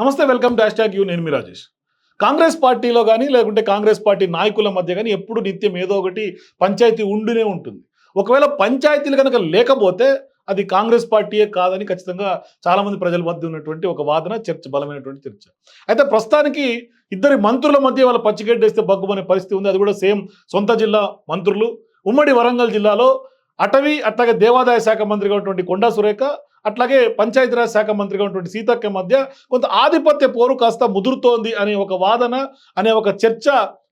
నమస్తే welcome dash tag you నేను మీ రాజేష్. కాంగ్రెస్ పార్టీలో కానీ లేకుంటే కాంగ్రెస్ పార్టీ నాయకుల మధ్య కానీ ఎప్పుడు నిత్యం ఏదో ఒకటి పంచాయతీ ఉండినే ఉంటుంది. ఒకవేళ పంచాయతీలు కనుక లేకపోతే అది కాంగ్రెస్ పార్టీయే కాదని ఖచ్చితంగా చాలామంది ప్రజల మధ్య ఉన్నటువంటి ఒక వాదన చర్చ బలమైనటువంటి చర్చ. అయితే ప్రస్తుతానికి ఇద్దరి మంత్రుల మధ్య వాళ్ళ పచ్చిగడ్డేస్తే బగ్గుమనే పరిస్థితి ఉంది. అది కూడా సేమ్ సొంత జిల్లా మంత్రులు. ఉమ్మడి వరంగల్ జిల్లాలో అటవీ అట్లాగే దేవాదాయ శాఖ మంత్రిగా ఉన్నటువంటి కొండా సురేఖ అట్లాగే పంచాయతీరాజ్ శాఖ మంత్రిగా ఉన్నటువంటి సీతక్క మధ్య కొంత ఆధిపత్య పోరు కాస్త ముదురుతోంది అనే ఒక వాదన అనే ఒక చర్చ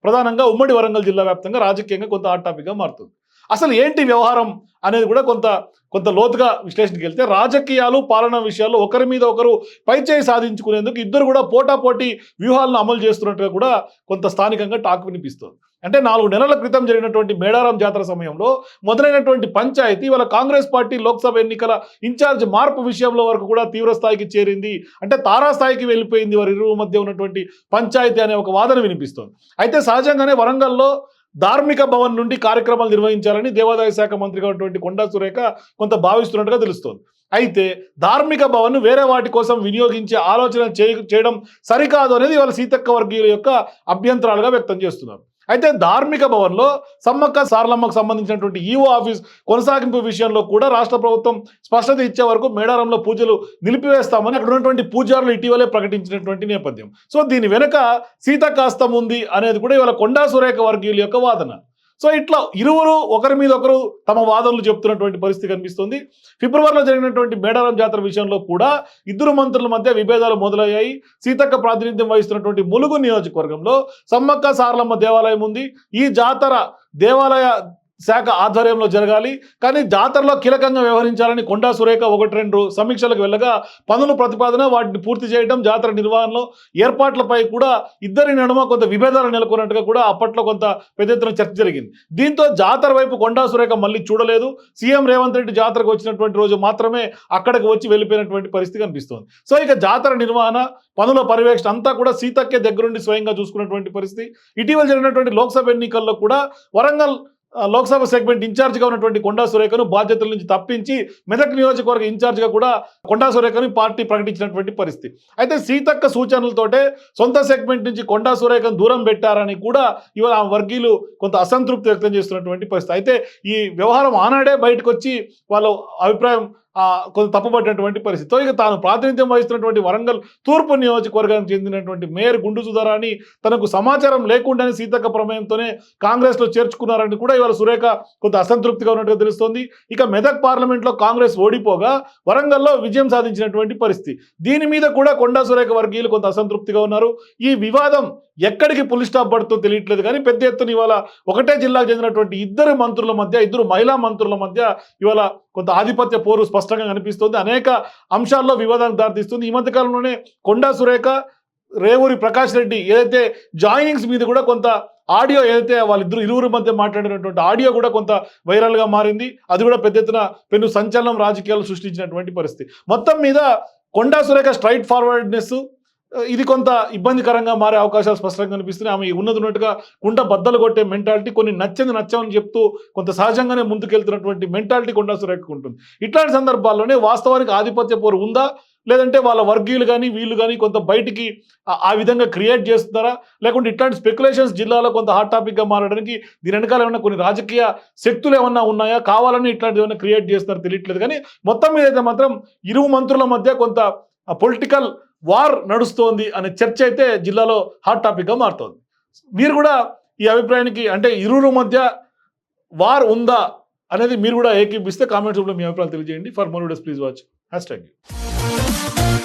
ప్రధానంగా ఉమ్మడి వరంగల్ జిల్లా వ్యాప్తంగా రాజకీయంగా కొంత హాట్ టాపిక్గా మారుతుంది. అసలు ఏంటి వ్యవహారం అనేది కూడా కొంత కొంత లోతుగా విశ్లేషణకి వెళ్తే రాజకీయాలు పాలనా విషయాల్లో ఒకరి మీద ఒకరు పైచేయి సాధించుకునేందుకు ఇద్దరు కూడా పోటాపోటీ వ్యూహాలను అమలు చేస్తున్నట్టుగా కూడా కొంత స్థానికంగా టాక్ వినిపిస్తుంది. అంటే నాలుగు నెలల క్రితం జరిగినటువంటి మేడారం జాతర సమయంలో మొదలైనటువంటి పంచాయతీ వాళ్ళ కాంగ్రెస్ పార్టీ లోక్సభ ఎన్నికల ఇన్ఛార్జ్ మార్పు విషయంలో వరకు కూడా తీవ్ర స్థాయికి చేరింది. అంటే తారాస్థాయికి వెళ్ళిపోయింది వారి ఇరువు మధ్య ఉన్నటువంటి పంచాయతీ అనే ఒక వాదన వినిపిస్తుంది. అయితే సహజంగానే వరంగల్లో ధార్మిక భవన్ నుండి కార్యక్రమాలు నిర్వహించాలని దేవాదాయ శాఖ మంత్రిగా ఉన్నటువంటి కొండా సురేఖ కొంత భావిస్తున్నట్టుగా తెలుస్తోంది. అయితే ధార్మిక భవన్ వేరే వాటి కోసం వినియోగించే ఆలోచన చేయ- చేయడం సరికాదు అనేది వాళ్ళ సీతక్క వర్గీయుల యొక్క అభ్యంతరాలుగా వ్యక్తం చేస్తున్నారు. అయితే ధార్మిక భవన్లో సమ్మక్క సారలమ్మకు సంబంధించినటువంటి ఈఓ ఆఫీస్ కొనసాగింపు విషయంలో కూడా రాష్ట్ర ప్రభుత్వం స్పష్టత ఇచ్చే వరకు మేడారంలో పూజలు నిలిపివేస్తామని అక్కడ ఉన్నటువంటి పూజారులు ఇటీవలే ప్రకటించినటువంటి నేపథ్యం. సో దీని వెనుక సీతకాస్తం ఉంది అనేది కూడా ఇవాళ కొండా సురేఖ వర్గీయుల యొక్క వాదన. సో ఇట్లా ఇరువురు ఒకరి మీద ఒకరు తమ వాదనలు చెప్తున్నటువంటి పరిస్థితి కనిపిస్తుంది. ఫిబ్రవరిలో జరిగినటువంటి మేడారం జాతర విషయంలో కూడా ఇద్దరు మంత్రుల మధ్య విభేదాలు మొదలయ్యాయి. సీతక్క ప్రాతినిధ్యం వహిస్తున్నటువంటి ములుగు నియోజకవర్గంలో సమ్మక్క సారలమ్మ దేవాలయం ఉంది. ఈ జాతర దేవాలయ శాఖ ఆధ్వర్యంలో జరగాలి. కానీ జాతరలో కీలకంగా వ్యవహరించాలని కొండా సురేఖ ఒకటి రెండు సమీక్షలకు వెళ్ళగా పనుల ప్రతిపాదన వాటిని పూర్తి చేయడం జాతర నిర్వహణలో ఏర్పాట్లపై కూడా ఇద్దరి నడుమ కొంత విభేదాలు నెలకొన్నట్టుగా కూడా అప్పట్లో కొంత పెద్ద ఎత్తున చర్చ జరిగింది. దీంతో జాతర వైపు కొండా సురేఖ మళ్ళీ చూడలేదు. సీఎం రేవంత్ రెడ్డి జాతరకు వచ్చినటువంటి రోజు మాత్రమే అక్కడికి వచ్చి వెళ్ళిపోయినటువంటి పరిస్థితి కనిపిస్తోంది. సో ఇక జాతర నిర్వహణ పనుల పర్యవేక్షణ అంతా కూడా సీతక్కే దగ్గరుండి స్వయంగా చూసుకున్నటువంటి పరిస్థితి. ఇటీవల జరిగినటువంటి లోక్సభ ఎన్నికల్లో కూడా వరంగల్ లోక్సభ సెగ్మెంట్ ఇన్ఛార్జిగా ఉన్నటువంటి కొండా సురేఖను బాధ్యతల నుంచి తప్పించి మెదక్ నియోజకవర్గ ఇన్ఛార్జ్గా కూడా కొండా సురేఖను పార్టీ ప్రకటించినటువంటి పరిస్థితి. అయితే సీతక్క సూచనలతోటే సొంత సెగ్మెంట్ నుంచి కొండా సురేఖను దూరం పెట్టారని కూడా ఇవాళ ఆ వర్గీయులు కొంత అసంతృప్తి వ్యక్తం చేస్తున్నటువంటి పరిస్థితి. అయితే ఈ వ్యవహారం ఆనాడే బయటకు వచ్చి వాళ్ళ అభిప్రాయం కొంత తప్పుపడినటువంటి పరిస్థితి. ఇక తాను ప్రాతినిధ్యం వహిస్తున్నటువంటి వరంగల్ తూర్పు నియోజకవర్గానికి చెందినటువంటి మేయర్ గుండు సుధారాని తనకు సమాచారం లేకుండానే సీతక్క ప్రమేయంతోనే కాంగ్రెస్లో చేర్చుకున్నారని కూడా ఇవాళ సురేఖ కొంత అసంతృప్తిగా ఉన్నట్టుగా తెలుస్తోంది. ఇక మెదక్ పార్లమెంట్లో కాంగ్రెస్ ఓడిపోగా వరంగల్లో విజయం సాధించినటువంటి పరిస్థితి. దీని మీద కూడా కొండా సురేఖ వర్గీయులు కొంత అసంతృప్తిగా ఉన్నారు. ఈ వివాదం ఎక్కడికి పులి స్టాప్ పడుతుందో తెలియట్లేదు కానీ పెద్ద ఎత్తున ఇవాళ ఒకటే జిల్లాకు చెందినటువంటి ఇద్దరు మంత్రుల మధ్య ఇద్దరు మహిళా మంత్రుల మధ్య ఇవాళ కొంత ఆధిపత్య పోరు స్పష్టంగా కనిపిస్తుంది. అనేక అంశాల్లో వివాదానికి దారితీస్తుంది. ఈ మధ్యకాలంలోనే కొండా సురేఖ రేవూరి ప్రకాష్ రెడ్డి ఏదైతే జాయినింగ్స్ మీద కూడా కొంత ఆడియో ఏదైతే వాళ్ళిద్దరు ఇరువురు మధ్య మాట్లాడినటువంటి ఆడియో కూడా కొంత వైరల్గా మారింది. అది కూడా పెద్ద ఎత్తున పెను సంచలనం రాజకీయాలు సృష్టించినటువంటి పరిస్థితి. మొత్తం మీద కొండా సురేఖ స్ట్రైట్ ఫార్వర్డ్నెస్ ఇది కొంత ఇబ్బందికరంగా మారే అవకాశాలు స్పష్టంగా కనిపిస్తున్నాయి. ఆమె ఉన్నది ఉన్నట్టుగా కుండ బద్దలు కొట్టే మెంటాలిటీ కొన్ని నచ్చని నచ్చమని చెప్తూ కొంత సహజంగానే ముందుకెళ్తున్నటువంటి మెంటాలిటీ కొండా సురేఖకు ఉంటుంది. ఇట్లాంటి సందర్భాల్లోనే వాస్తవానికి ఆధిపత్య పోరు ఉందా? లేదంటే వాళ్ళ వర్గీయులు కానీ వీళ్ళు కానీ కొంత బయటికి ఆ- విధంగా క్రియేట్ చేస్తున్నారా? లేకుంటే ఇట్లాంటి స్పెక్యులేషన్స్ జిల్లాలో కొంత హాట్ టాపిక్గా మారడానికి దీని వెనకాల ఏమైనా కొన్ని రాజకీయ శక్తులు ఏమన్నా ఉన్నాయా? కావాలని ఇట్లాంటివి ఏమైనా క్రియేట్ చేస్తున్నారో తెలియట్లేదు. కానీ మొత్తం మీద అయితే మాత్రం ఇరువు మంత్రుల మధ్య కొంత పొలిటికల్ వార్ నడుస్తోంది అనే చర్చ అయితే జిల్లాలో హాట్ టాపిక్గా మారుతోంది. మీరు కూడా ఈ అభిప్రాయానికి అంటే ఇరువురు మధ్య వార్ ఉందా అనేది మీరు కూడా ఏకీపిస్తే కామెంట్స్ రూపంలో మీ అభిప్రాయాలు తెలియజేయండి. For more videos please watch hashtag